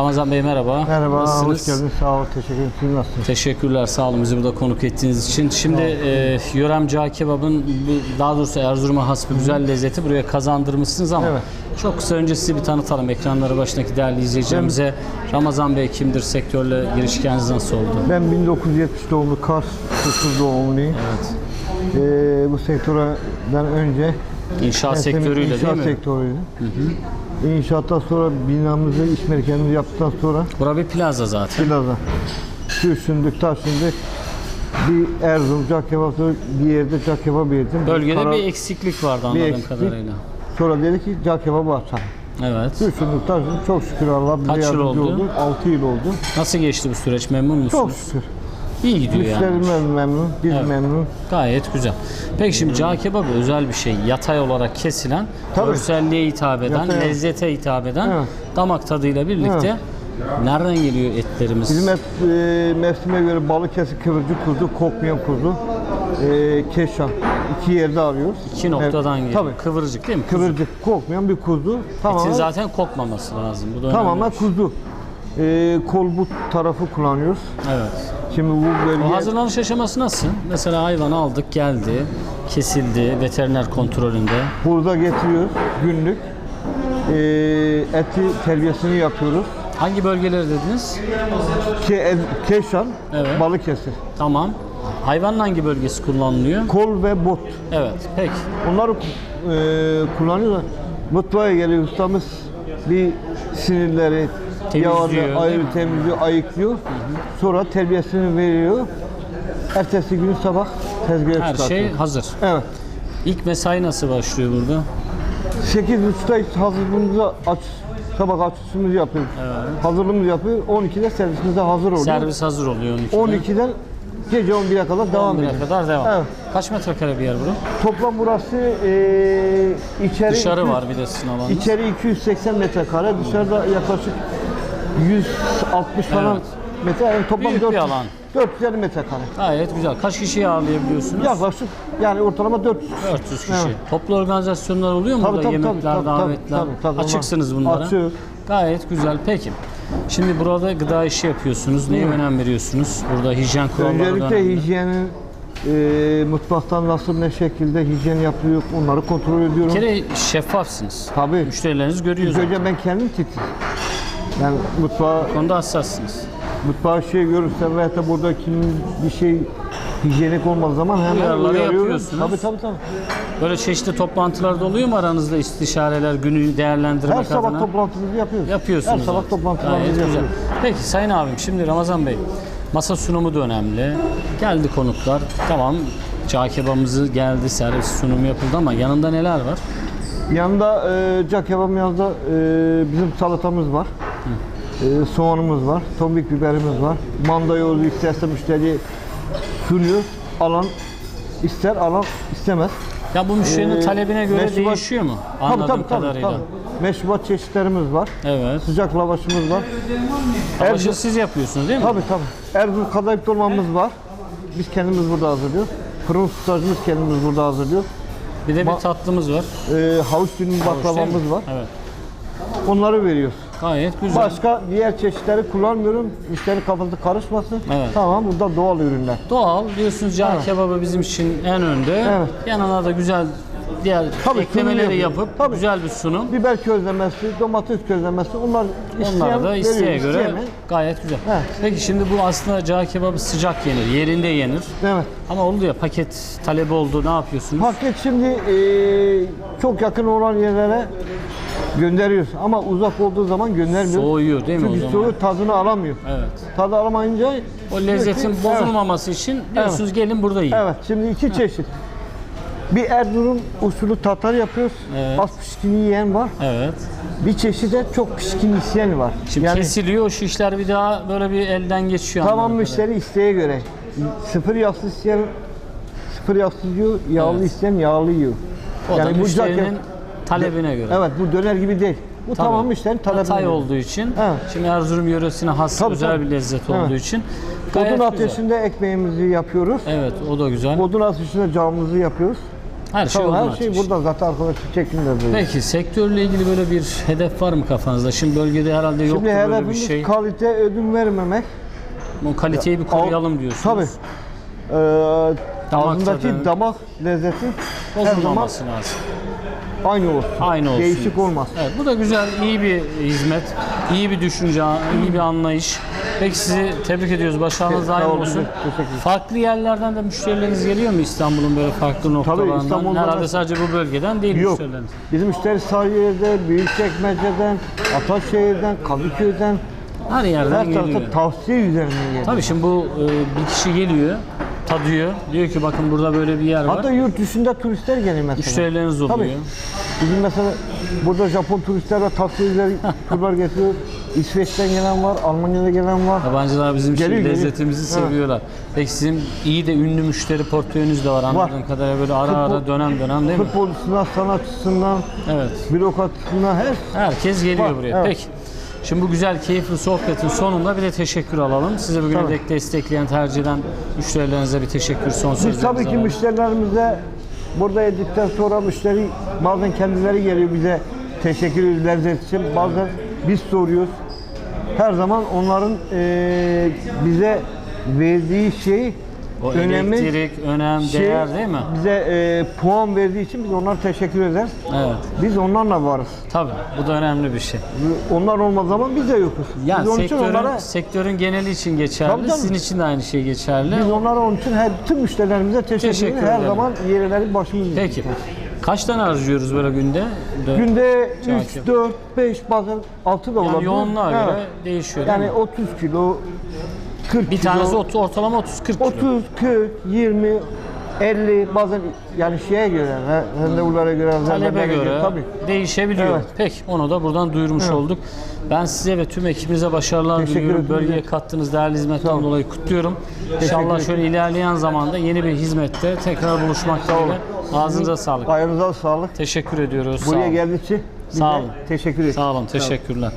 Ramazan Bey merhaba. Merhaba, Nasılsınız? hoş geldiniz. Sağ ol, teşekkür ederim. Siz nasılsınız? Teşekkürler, sağ olun bizi burada konuk ettiğiniz için. Şimdi e, Yörem Cağ Kebab'ın bu- daha doğrusu Erzurum'a has bir güzel lezzeti buraya kazandırmışsınız ama Evet. çok kısa önce sizi bir tanıtalım ekranları başındaki değerli izleyicilerimize. Ramazan Bey kimdir, sektörle girişkeniniz nasıl oldu? Ben 1970 doğumlu Kars, Susuz doğumluyum. Evet. Ee, bu sektörden önce İnşaat mesleğim sektörüyle inşaat değil mi? sektörüydü. İnşaattan sonra binamızı, iş merkezimizi yaptıktan sonra Bura bir plaza zaten. plaza düşündük, taşındık. Bir Erzurum cak kebabı bir yerde cak kebabı yedim. Bölgede Karar- bir eksiklik vardı anladığım eksiklik. kadarıyla. Sonra dedi ki cak kebabı açalım. Evet. Düşündük, taşındık. Çok şükür Allah bize Kaç yıl yardımcı oldu? oldu. 6 yıl oldu. Nasıl geçti bu süreç? Memnun musunuz? Çok şükür. İyi gidiyor yani. Müşterimiz memnun, biz Evet. memnun. Gayet güzel. Peki şimdi cağ kebabı özel bir şey. Yatay olarak kesilen, Tabii. görselliğe hitap eden, Yatay- lezzete hitap eden, Evet. damak tadıyla birlikte nereden geliyor etlerimiz? Bizim et, e, mevsime göre Balıkesir kıvırcık kuzu, kokmayan kuzu, e, keşan. iki yerde arıyoruz. İki noktadan Evet, geliyor. Tabii. Kıvırcık değil mi? Kıvırcık, kokmayan bir kuzu. Etin Tamamen, zaten kokmaması lazım. Bu da önemli tamamen şey. kuzu. E, kol but tarafı kullanıyoruz. Evet. Şimdi bu bölge... O hazırlanış aşaması nasıl? Mesela hayvanı aldık, geldi, kesildi, veteriner kontrolünde. Burada getiriyoruz günlük. E, eti terbiyesini yapıyoruz. Hangi bölgeleri dediniz? Ke, e, keşan, Evet. Balıkesir. Tamam. Hayvanın hangi bölgesi kullanılıyor? Kol ve bot. Evet. Peki. Onları e, kullanıyorlar. Mutfağa geliyor ustamız bir sinirleri Temizliyor, yağını değil ayrı mi? temizliyor, ayıklıyor. Sonra terbiyesini veriyor. Ertesi gün sabah tezgaha Her çıkartıyor. şey hazır. Evet. İlk mesai nasıl başlıyor burada? 8.30'da hazırlığımızı aç, sabah açışımızı yapıyoruz. Hazırlığımızı yapıyor. 12'de servisimize hazır oluyor. Servis hazır oluyor 12'de. 12'den gece 11'e kadar devam 11'e ediyor. kadar devam. Evet. Kaç metrekare bir yer bura? Toplam burası e, içeri Dışarı 200 var bir de sizin alanınız. İçeri 280 metrekare, dışarıda yaklaşık 160 falan Evet. metre. Yani toplam Büyük bir 400, alan. 450 metrekare. Gayet güzel. Kaç kişiyi ağırlayabiliyorsunuz? Yaklaşık yani ortalama 400. 400 kişi. Evet. Toplu organizasyonlar oluyor mu Tabii, burada? tabii, tabii, Yemekler, tabii, tabii, davetler. tabii, tabii. Açıksınız bunlara. Açık. Gayet güzel. Peki. Şimdi burada gıda işi yapıyorsunuz. Neye önem veriyorsunuz? Burada hijyen kuralları da Öncelikle önemli. hijyenin e, mutfaktan nasıl ne şekilde hijyen yapılıyor onları kontrol Bir ediyorum. kere şeffafsınız. Tabii. Müşterileriniz görüyor İlk zaten. önce ben kendim titiz. Yani mutfağa, konuda hassassınız. mutfağa şey görürsem veya da burada kimin bir şey hijyenik olmadığı zaman hemen Uyarıları uyarıyorum. yapıyorsunuz. Tabii tabii tabii. Böyle çeşitli toplantılarda oluyor mu aranızda istişareler, günü değerlendirmek Her sabah adına? toplantımızı yapıyoruz. Yapıyorsunuz. Her sabah zaten. toplantılarımızı Gayet güzel. yapıyoruz. Peki Sayın abim şimdi Ramazan Bey masa sunumu da önemli. Geldi konuklar. Tamam cağ kebabımızı geldi servis sunumu yapıldı ama yanında neler var? Yanında e, cak yanında e, bizim salatamız var. E, soğanımız var. Tombik biberimiz var. Manda yoğurdu isterse müşteri sunuyor. Alan ister, alan istemez. Ya bu müşterinin Ee, talebine göre meşrubat- değişiyor mu? Anladığım kadarıyla. Meşrubat çeşitlerimiz var. Evet. Sıcak lavaşımız var. Başı Erzurum, siz yapıyorsunuz değil mi? tabii tabii. Erzurum kadayıf dolmamız var. Biz kendimiz burada hazırlıyoruz. Fırın sütlacımız kendimiz burada hazırlıyoruz. Bir de bir tatlımız var. E, havuç mi? baklavamız var. Evet. Onları veriyoruz. Gayet güzel. Başka diğer çeşitleri kullanmıyorum. Müşteri kafası karışmasın. Evet. Tamam burada doğal ürünler. Doğal diyorsunuz cağ Evet. kebabı bizim için en önde. Evet. Yanına da güzel diğer Tabii, eklemeleri yapıp Tabii. güzel bir sunum. Biber közlemesi, domates közlemesi onlar isteyen Onlara da isteğe veriyor, göre isteyene- gayet güzel. Evet. Peki şimdi bu aslında cağ kebabı sıcak yenir, yerinde yenir. Evet. Ama oldu ya paket talebi oldu ne yapıyorsunuz? Paket şimdi eee, çok yakın olan yerlere gönderiyoruz ama uzak olduğu zaman göndermiyoruz. Soğuyor değil mi o Çünkü zaman? soğuyor tadını alamıyor. Evet. Tadı alamayınca O lezzetin Evet. bozulmaması için diyorsunuz gelin burada yiyin. Evet şimdi iki çeşit. Bir Erzurum usulü tatar yapıyoruz. Evet. Az pişkini yiyen var. Evet. Bir çeşit de çok pişkin isteyen var. Şimdi yani kesiliyor o şişler bir daha böyle bir elden geçiyor. tamam anladığım müşteri isteğe göre. Sıfır yağsız isteyen sıfır yağsız yiyor, yağlı Evet. isteyen yağlı yiyor. kadarıyla. O da müşterinin talebine göre. Evet bu döner gibi değil. Bu Tabii. tamam müşterinin talebine Hatay göre. olduğu için, Evet. şimdi Erzurum yöresine has Tabii, özel tabii. bir lezzet Evet. olduğu için gayet Odun güzel. ateşinde ekmeğimizi yapıyoruz. Evet, o da güzel. Odun ateşinde camımızı yapıyoruz. Her şey yoluna her şey burada zaten arkadaşlar çekimde böyle. Peki sektörle ilgili böyle bir hedef var mı kafanızda? Şimdi bölgede herhalde yoktur Şimdi böyle bir hedefimiz şey. kalite ödün vermemek. Bu kaliteyi bir koruyalım diyorsunuz. Tabii. Ee, ağzındaki tadı. damak lezzeti her zaman Bozulmaması lazım. aynı olsun. Aynı olsun. Değişik olmaz. Evet, bu da güzel, iyi bir hizmet, iyi bir düşünce, iyi bir anlayış. Peki sizi tebrik ediyoruz. Başarınız daim olun, olsun. teşekkür ederim. Farklı yerlerden de müşterileriniz geliyor mu İstanbul'un böyle farklı noktalarından? İstanbul'dan Herhalde da- sadece bu bölgeden değil Yok. müşterileriniz. Bizim müşteri Sarıyer'de, Büyükçekmece'den, Ataşehir'den, Kadıköy'den Her yerden her geliyor. tarafta tavsiye üzerinden geliyor. Tabii şimdi bu e, bir kişi geliyor, tadıyor. Diyor ki bakın burada böyle bir yer var. Hatta yurt dışında turistler geliyor mesela. Müşterileriniz oluyor. Tabii. Bizim mesela burada Japon turistler ve tavsiyeler turlar getiriyor. İsveç'ten gelen var, Almanya'da gelen var. Yabancılar bizim şey, Geliyor, geliyor. lezzetimizi Evet. seviyorlar. Peki sizin iyi de ünlü müşteri portföyünüz de var anladığım kadarıyla böyle ara ara Futbol- dönem dönem değil mi? Futbolcusundan, sanatçısından, Evet. bürokratısından her Herkes geliyor Var, buraya. evet. Peki. Şimdi bu güzel, keyifli sohbetin sonunda bir de teşekkür alalım. Size bugüne Tabii. dek destekleyen, tercih eden müşterilerinize bir teşekkür son Biz sözlerinizi tabii ki alalım. müşterilerimize burada yedikten sonra müşteri bazen kendileri geliyor bize teşekkür ediyor lezzet için. Bazen biz soruyoruz. Her zaman onların eee, bize verdiği şey O önemli elektrik, önem, şey, değer değil mi? Bize eee, puan verdiği için biz onlara teşekkür ederiz. Evet. Biz onlarla varız. Tabii. Bu da önemli bir şey. Onlar olmaz zaman biz de yokuz. Yani biz onun için sektörün, onlara sektörün geneli için geçerli. Tabii, tabii. Sizin için de aynı şey geçerli. biz onlara onun için her tüm müşterilerimize teşekkür, Teşekkür ediyoruz. Her ederim. zaman yerleri başımız Peki. Kaç tane harcıyoruz böyle günde? De- Günde Cağ 3, 4, 5 bazen 6 da yani olabilir. yoğunluğa göre değişiyor Yani mi? 30 kilo, 40 Bir kilo, tanesi ot- ortalama 30-40 kilo. 30, 40, 20, 50 bazen yani şeye göre, randevulara göre, talebe göre tabii. değişebiliyor. Evet. Peki onu da buradan duyurmuş olduk. Ben size ve tüm ekibinize başarılar Teşekkür diliyorum. ederim. Bölgeye kattığınız değerli hizmetten Sağ olun. dolayı kutluyorum. İnşallah ederim. şöyle ilerleyen zamanda yeni bir hizmette tekrar buluşmak dileğiyle. Ağzınıza sağlık. Ayağınıza sağlık. Teşekkür ediyoruz. Sağ Buraya olun. geldiği için Sağ olun. teşekkür ederim. Sağ olun. Teşekkürler.